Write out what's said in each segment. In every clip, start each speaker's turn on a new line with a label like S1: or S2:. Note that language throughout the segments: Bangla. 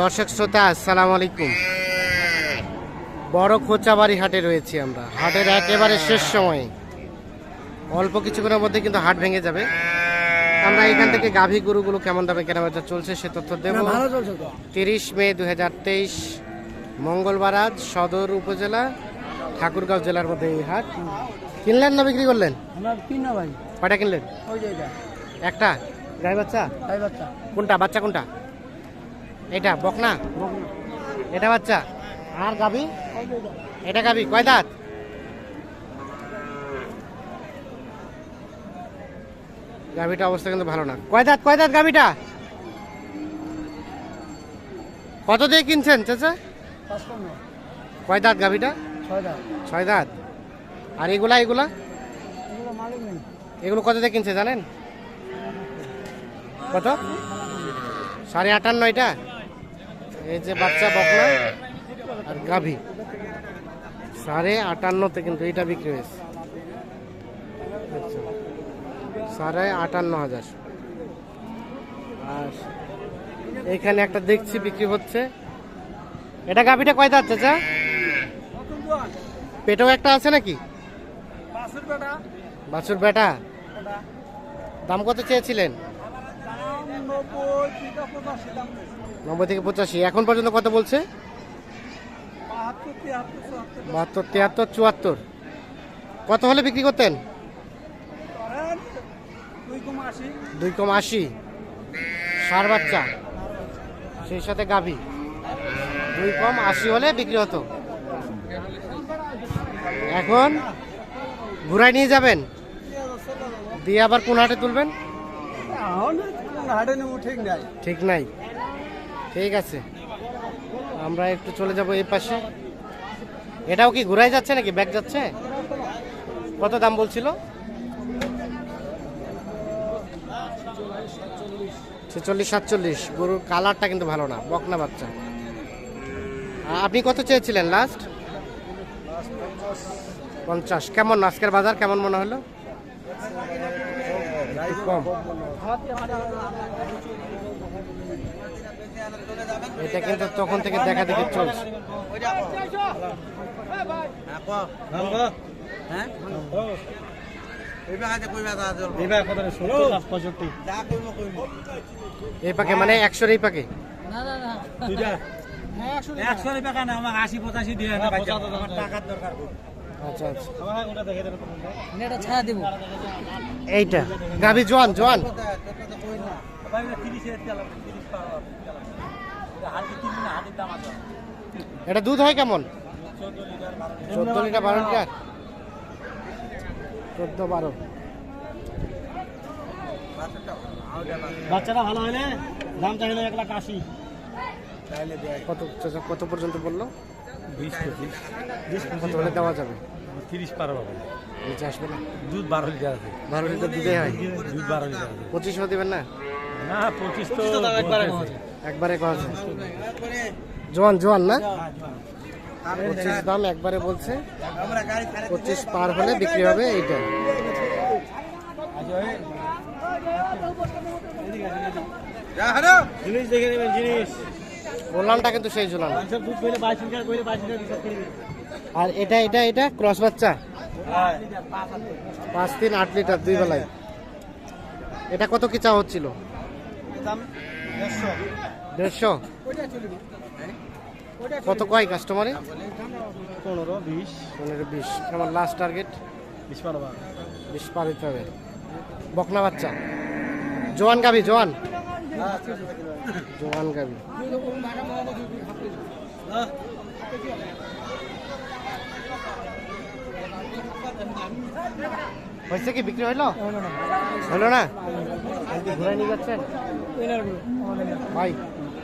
S1: দর্শক শ্রোতা আসসালামু আলাইকুম। বড় খোঁচাবাড়ি হাটে রয়েছি আমরা। হাটের একেবারে শেষ সময়ে। অল্প কিছুক্ষণের মধ্যে কিন্তু হাট ভেঙে যাবে। আমরা এখান থেকে গাভী গরুগুলো কেমন দামে কেনাবেচা চলছে সে তথ্য দেব। তিরিশ মে দুই হাজার তেইশ মঙ্গলবার আজ সদর উপজেলা ঠাকুরগাঁও জেলার মধ্যে এই হাট। কিনলেন না বিক্রি করলেন? কয়টা কিনলেন? একটা? গাই বাচ্চা। কোনটা? বাচ্চা কোনটা? এটা বকনা? এটা বাচ্চা? আর গাবি এটা গাবি কয় দাঁত? গাভিটা অবস্থা কিন্তু ভালো না। কয় দাঁত কয় দাঁত গাভিটা? কত দিয়ে কিনছেন চাচা? কয় দাঁত গাভিটা?
S2: ছয়
S1: দাঁত। আর এগুলা এগুলা?
S2: এগুলো
S1: এগুলো কত দিয়ে কিনছে জানেন? কত? সাড়ে আটান্ন এটা? এই যে বাচ্চা বকনা আর গাভী। সাড়ে আটান্নতে কিন্তু এটা বিক্রি হয়েছে। আচ্ছা। সাড়ে আটান্ন হাজার। আর এখানে একটা দেখছি বিক্রি হচ্ছে। এটা গাভীটা কয় দাঁত চাচা? পেটেও একটা আছে নাকি? বাছুর বেটা। দাম কত চেয়েছিলেন?
S2: দাম নব্বই
S1: থেকে পঁচাশি। এখন পর্যন্ত কত বলছে?
S2: বাহাত্তর তিয়াত্তর চুয়াত্তর।
S1: কত হলে বিক্রি করতেন?
S2: দুই কম আশি।
S1: সার বাচ্চা। সেই সাথে গাভী। দুই কম আশি হলে বিক্রি হতো। এখন ঘুরাই নিয়ে যাবেন? দিয়ে আবার কোন হাটে তুলবেন?
S2: ঠিক নাই।
S1: ঠিক আছে। আমরা একটু চলে যাব এই পাশে। এটাও কি ঘুরাই যাচ্ছে নাকি? ব্যাগ যাচ্ছে? কত দাম বলছিল? ছেচল্লিশ, সাতচল্লিশ। গরুর কালারটা কিন্তু ভালো না, বকনা বাচ্চা। আপনি কত চেয়েছিলেন লাস্ট পঞ্চাশ। কেমন? আজকের বাজার কেমন মনে হলো? কম। এটা কিন্তু তখন থেকে দেখা দেখি চলছে। এই পাকে মানে একশোর এই পাকে?
S2: না না না
S3: আমার আশি পঁচাশি দিয়ে দরকার
S1: আচ্ছা। এইটা। গাভি, জোয়ান জোয়ান। এটা দুধ হয় কেমন?
S3: চোদ্দ লিটার বারো
S1: লিটার? চোদ্দ বারো।
S3: বাচ্চাটা ভালো হলে দাম চাইলে এক লাখ আশি।
S1: কত কত পর্যন্ত বলল?
S3: বিশ পঁচিশ বিশ
S1: কত হলে দেওয়া যাবে?
S3: তিরিশ পার পাবে
S1: নিচে আসবে না?
S3: দুধ বারো লিটার আছে।
S1: বারো লিটার দুধে হয়?
S3: দুধ বারো লিটার
S1: পঁচিশও দেবেন না?
S3: না পঁচিশ তো।
S1: একবারে কথা জোয়ান জোয়ান না? পঁচিশ দাম একবারে বলছে। পঁচিশ পার হলে বিক্রি হবে এইটা।
S3: জিনিস দেখে নেবেন জিনিস
S1: গোলামটা কিন্তু সেই ঝুলান। আর এটা এটা এটা ক্রস বাচ্চা। পাঁচ তিন আট লিটার, দুই বেলায়। এটা কত কি চা হচ্ছিল? দেড়শো? কত কয় কাস্টমারে
S3: পনেরো বিশ।
S1: পনেরো বিশ। আমার লাস্ট টার্গেট
S3: বিশ পার
S1: বিশ পার হতে হবে। বকনা বাচ্চা। জোয়ান গাবি জোয়ান? জোয়ান গাবি। হয়েছে কি? বিক্রি হইল? হলো না? ঘুরে নিয়ে যাচ্ছেন? ভাই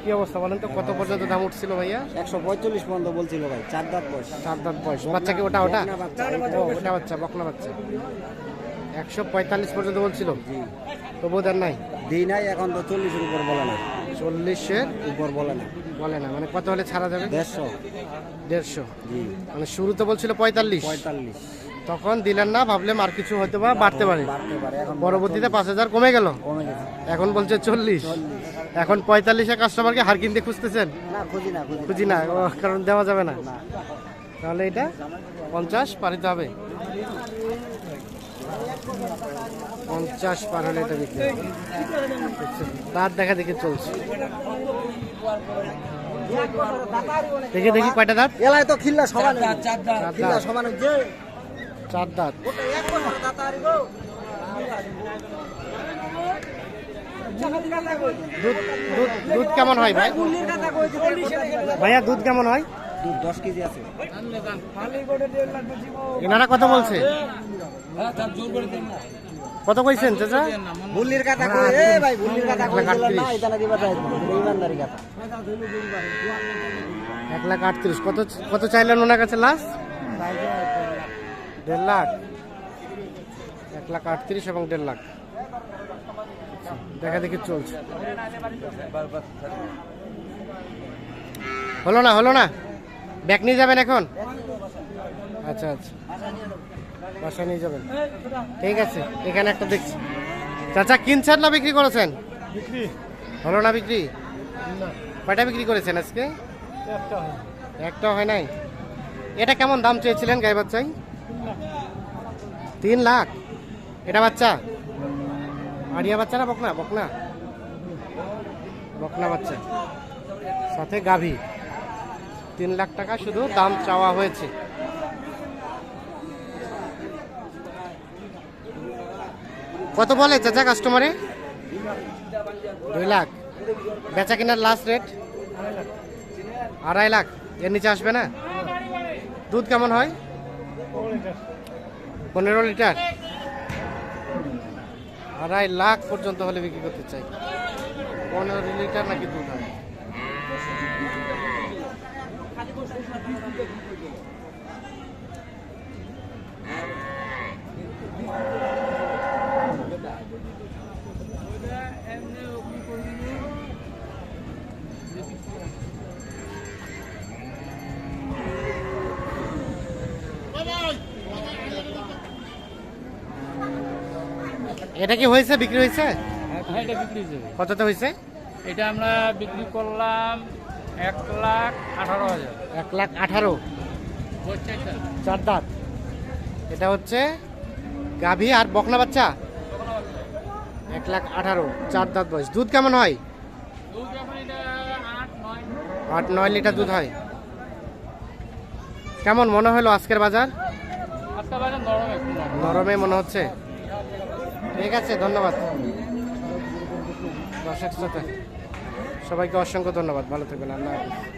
S1: কি অবস্থা বলেন তো কত পর্যন্ত দাম উঠছিল ভাইয়া?
S2: একশো পঁয়তাল্লিশ পর্যন্ত বলছিল ভাই চার দাঁত বয়স।
S1: চার দাঁত বয়স। বাচ্চা কি ওটা ওটা?
S2: বাচ্চা
S1: বকনা বাচ্চা। একশো পঁয়তাল্লিশ পর্যন্ত বলছিল? তবুও দেন নাই?
S2: দিই নাই এখন তো চল্লিশের উপর বলে না।
S1: চল্লিশের
S2: উপর বলে না।
S1: বলে না মানে কত হলে ছাড়া যাবে?
S2: দেড়শো।
S1: দেড়শো। মানে শুরুতে বলছিল পঁয়তাল্লিশ।
S2: পঁয়তাল্লিশ।
S1: তখন দিলেন না ভাবলাম আর কিছু হয়তো বা বাড়তে পারে। পরবর্তীতে পাঁচ হাজার কমে গেল। এখন বলছে চল্লিশ। এখন পঁয়তাল্লিশে কাস্টমারকে হার কিনতে খুঁজতেছেন?
S2: খুঁজি না
S1: কারণ দেওয়া যাবে না। তাহলে এটা পঞ্চাশ পার হতে হবে। পঞ্চাশ পার হলে এটা বিক্রি দাঁত দেখা দেখে চলছে। দেখি দেখি কয়টা দাঁত?
S2: এলাই তো খিল্লা সমান
S1: চার
S2: খিল্লা সমান যে
S1: চার দাঁত। দুধ কেমন হয় ভাই? ভাইয়া দুধ কেমন হয়?
S2: দুধ দশ কেজি আছে।
S1: এনারা কত বলছে? কত কইছেন চাচা?
S2: বুল্লির কথা কই? এ ভাই বুল্লির কথা কই
S1: এক
S2: না। এটা না দিবা ইমানদারি কথা।
S1: এক লাখ আটত্রিশ। কত কত চাইলেন ওনার কাছে লাস্ট? দেড় লাখ। এক লাখ আটত্রিশ এবং দেড় লাখ। দেখা দেখি চলছে। হলো না হলো না। ব্যাগ নিয়ে যাবেন এখন? আচ্ছা আচ্ছা। বাসা নিয়ে যাবেন। ঠিক আছে এখানে একটা দেখছি। চাচা কিনছেন না বিক্রি করেছেন? হলো না বিক্রি? কয়টা বিক্রি করেছেন আজকে? একটা হয় নাই। এটা কেমন দাম চেয়েছিলেন গাই বাচ্চাই? তিন লাখ। এটা বাচ্চা? আড়িয়া বাচ্চা না বকনা বকনা। বকনা বাচ্চা। সাথে গাভী। তিন লাখ টাকা শুধু দাম চাওয়া হয়েছে। কত বলে চাচা কাস্টমারে দুই লাখ। বেচা কেনার লাস্ট রেট আড়াই লাখ। এর নিচে আসবে না? দুধ কেমন হয়? পনেরো লিটার? আড়াই লাখ পর্যন্ত হলে বিক্রি করতে চাই। পনেরো লিটার নাকি দুধ হয় এটা কি হয়েছে? বিক্রি হয়েছে?
S3: হ্যাঁ এটা বিক্রি হয়ে
S1: কততে হয়েছে?
S3: এটা আমরা বিক্রি করলাম এক লাখ আঠারো হাজার।
S1: এক লাখ আঠারো। চার দাঁত। এটা হচ্ছে গাভী আর বকনা বাচ্চা? এক লাখ আঠারো চার দাঁত বয়স। দুধ কেমন হয়?
S3: আট নয়
S1: লিটার দুধ হয়। কেমন মনে হলো আজকের বাজার। নরমে মনে হচ্ছে। ঠিক আছে ধন্যবাদ। দর্শক শ্রোতা সবাইকে অসংখ্য ধন্যবাদ। ভালো থাকবেন আল্লাহ হাফিজ।